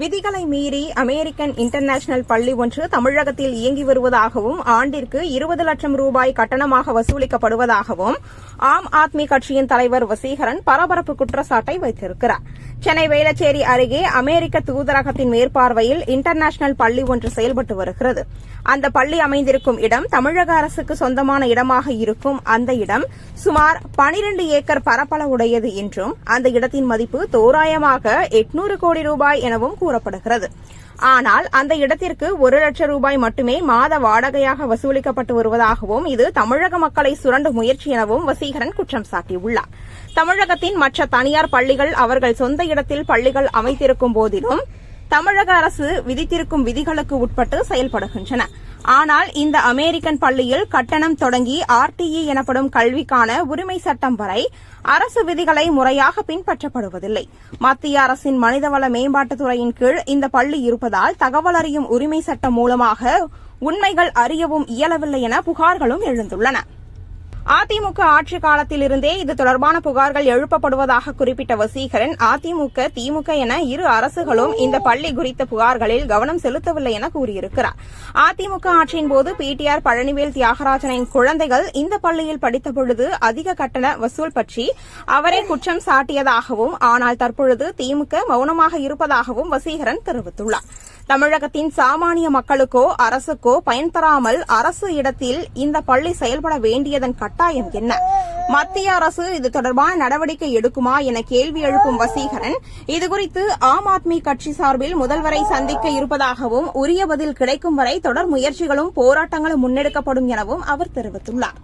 விதிகளை மீறி American international பள்ளி ஒன்று தமிழகத்தில் இயங்கி வருவதாகவும் ஆண்டிற்கு இருபது லட்சம் ரூபாய் கட்டணமாக வசூலிக்கப்படுவதாகவும் ஆம் ஆத்மி கட்சியின் தலைவர் வசீகரன் பரபரப்பு குற்றச்சாட்டை வைத்திருக்கிறார். சென்னை வேளச்சேரி அருகே அமெரிக்க தூதரகத்தின் மேற்பார்வையில் இன்டர்நேஷனல் பள்ளி ஒன்று செயல்பட்டு வருகிறது. அந்த பள்ளி அமைந்திருக்கும் இடம் தமிழக அரசுக்கு சொந்தமான இடமாக இருக்கும். அந்த இடம் சுமார் 12 ஏக்கர் பரப்பளவுடையது என்றும் அந்த இடத்தின் மதிப்பு தோராயமாக எட்நூறு கோடி ரூபாய் எனவும் கூறப்படுகிறது. ஆனால் அந்த இடத்திற்கு ஒரு லட்சம் ரூபாய் மட்டுமே மாத வாடகையாக வசூலிக்கப்பட்டு வருவதாகவும் இது தமிழக மக்களை சுரண்டும் முயற்சி எனவும் வசீகரன் குற்றம் சாட்டியுள்ளார். தமிழகத்தின் மற்ற தனியார் பள்ளிகள் அவர்கள் சொந்த இடத்தில் பள்ளிகள் அமைத்திருக்கும் போதிலும் தமிழக அரசு விதித்திருக்கும் விதிகளுக்கு உட்பட்டு செயல்படுகின்றன. ஆனால் இந்த அமெரிக்கன் பள்ளியில் கட்டணம் தொடங்கி ஆர்டிஇ எனப்படும் கல்விக்கான உரிமை சட்டம் வரை அரசு விதிகளை முறையாக பின்பற்றப்படுவதில்லை. மத்திய அரசின் மனிதவள மேம்பாட்டுத்துறையின் கீழ் இந்த பள்ளி இருப்பதால் தகவல் அறியும் உரிமை சட்டம் மூலமாக உண்மைகள் அறியவும் இயலவில்லை என புகார்களும் எழுந்துள்ளன. அதிமுக ஆட்சி காலத்திலிருந்தே இது தொடர்பான புகார்கள் எழுப்பப்படுவதாக குறிப்பிட்ட வசீகரன் அதிமுக திமுக என இரு அரசுகளும் இந்த பள்ளி குறித்த புகார்களில் கவனம் செலுத்தவில்லை என கூறியிருக்கிறார். அதிமுக ஆட்சியின் போது பிடிஆர் பழனிவேல் தியாகராஜனின் குழந்தைகள் இந்த பள்ளியில் படித்த பொழுது அதிக கட்டண வசூல் பற்றி அவரே குற்றம் சாட்டியதாகவும் ஆனால் தற்பொழுது திமுக மௌனமாக இருப்பதாகவும் வசீகரன் தெரிவித்துள்ளார். தமிழகத்தின் சாமானிய மக்களுக்கோ அரசுக்கோ பயன் தராமல் அரசு இடத்தில் இந்த பள்ளி செயல்பட வேண்டியதன் கட்டாயம் என்ன? மத்திய அரசு இது தொடர்பான நடவடிக்கை எடுக்குமா என கேள்வி எழுப்பும் வசீகரன் இதுகுறித்து ஆம் ஆத்மி கட்சி சார்பில் முதல்வரை சந்திக்க இருப்பதாகவும் உரிய பதில் கிடைக்கும் வரை தொடர் முயற்சிகளும் போராட்டங்களும் முன்னெடுக்கப்படும் எனவும் அவர் தெரிவித்துள்ளார்.